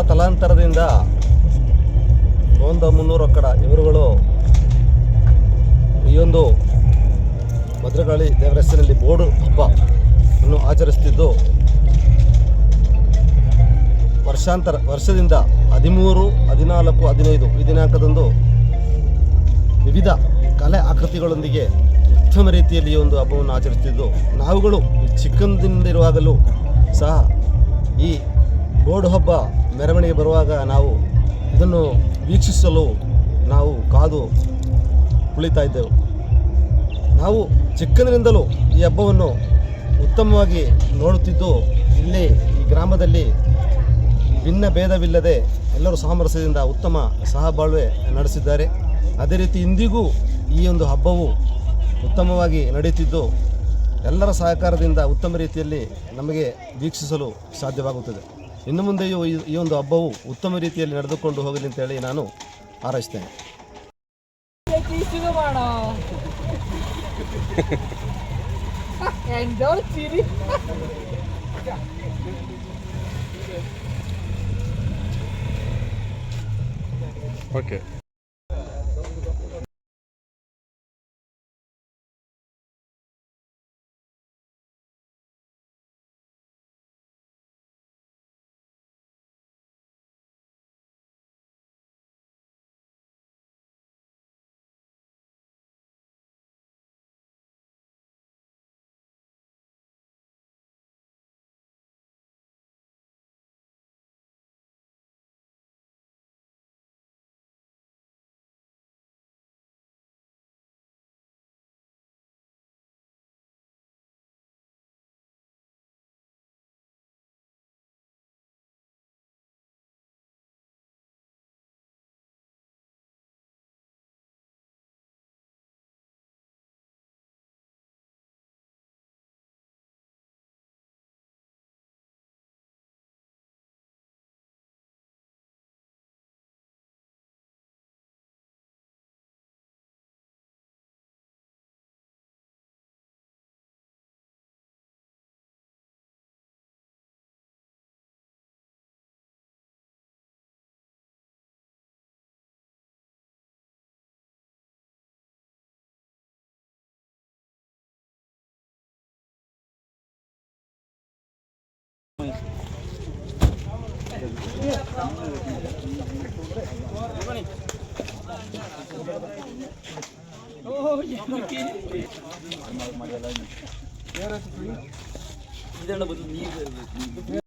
ತಲ ತಲಾಂತರದಿಂದ ಒಂದು ಮುನ್ನೂರು ಅಕ್ಕಡ ಇವರುಗಳು ಈ ಒಂದು ಭದ್ರಕಾಳಿ ದೇವರ ಹೆಸರಿನಲ್ಲಿ ಬೋಡು ಹಬ್ಬ ಅನ್ನು ಆಚರಿಸುತ್ತಿದ್ದು, ವರ್ಷಾಂತರ, ವರ್ಷದಿಂದ ಹದಿಮೂರು, ಹದಿನಾಲ್ಕು, ಹದಿನೈದು ಈ ದಿನಾಂಕದಂದು ವಿವಿಧ ಕಲೆ ಆಕೃತಿಗಳೊಂದಿಗೆ ಉತ್ತಮ ರೀತಿಯಲ್ಲಿ ಈ ಒಂದು ಹಬ್ಬವನ್ನು ಆಚರಿಸುತ್ತಿದ್ದು, ನಾವುಗಳು ಚಿಕ್ಕಂದಿನಿಂದಿರುವಾಗಲೂ ಸಹ ಈ ಬೋಡು ಹಬ್ಬ ಮೆರವಣಿಗೆ ಬರುವಾಗ ನಾವು ಇದನ್ನು ವೀಕ್ಷಿಸಲು ನಾವು ಕಾದು ಕುಳಿತಾ ಇದ್ದೆವು. ನಾವು ಚಿಕ್ಕಂದಿನಿಂದಲೂ ಈ ಹಬ್ಬವನ್ನು ಉತ್ತಮವಾಗಿ ನೋಡುತ್ತಿದ್ದು, ಇಲ್ಲಿ ಈ ಗ್ರಾಮದಲ್ಲಿ ಭಿನ್ನ ಭೇದವಿಲ್ಲದೆ ಎಲ್ಲರೂ ಸಾಮರಸ್ಯದಿಂದ ಉತ್ತಮ ಸಹಬಾಳ್ವೆ ನಡೆಸಿದ್ದಾರೆ. ಅದೇ ರೀತಿ ಇಂದಿಗೂ ಈ ಒಂದು ಹಬ್ಬವು ಉತ್ತಮವಾಗಿ ನಡೆಯುತ್ತಿದ್ದು, ಎಲ್ಲರ ಸಹಕಾರದಿಂದ ಉತ್ತಮ ರೀತಿಯಲ್ಲಿ ನಮಗೆ ವೀಕ್ಷಿಸಲು ಸಾಧ್ಯವಾಗುತ್ತದೆ. ಇನ್ನು ಮುಂದೆಯೂ ಈ ಒಂದು ಹಬ್ಬವು ಉತ್ತಮ ರೀತಿಯಲ್ಲಿ ನಡೆದುಕೊಂಡು ಹೋಗಲಿ ಅಂತೇಳಿ ನಾನು ಹಾರೈಸ್ತೇನೆ. ಇದೆಲ್ಲ ಬಂದು ನೀರು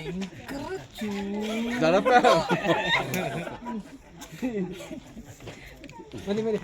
Anchor tu. Dah dapat. Mari mari.